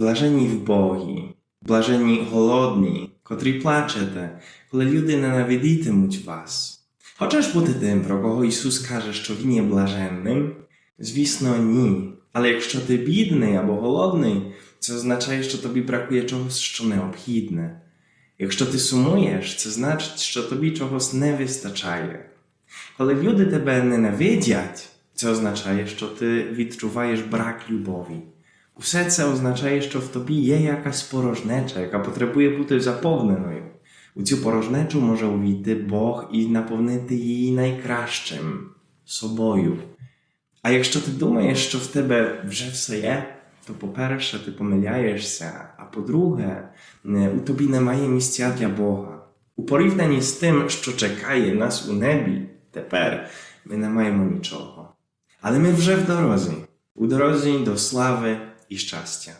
Блажені вбогі, блажені голодні, котрі плачете, коли люди ненавидітимуть вас. Хочеш бути тим, про кого Ісус каже, що Він є блаженним? Звісно, ні. Але якщо ти бідний або голодний, це означає, що тобі бракує чогось, що необхідне. Якщо ти сумуєш, це значить, що тобі чогось не вистачає. Коли люди тебе ненавидять, це означає, що ти відчуваєш брак любові. Usece oznacza jeszcze w topi je jaka sporożnecza, jaka potrzebuje buty zapowne no ju. U porożneczu może uwity Boch i napownyty jej najkraszczym soboju. A jeszcze ty dumajesz, co w tebe wrzewce je, to po pierwsze ty pomyliajesz się, a po drugie e, u tobie nie ma miejsca dla Boha. U porównaniu z tym, co czekaje nas u nebi, teper, my nie mamy niczego. Ale my wrzew dorozi. U dorozi do sławy, i szczęścia.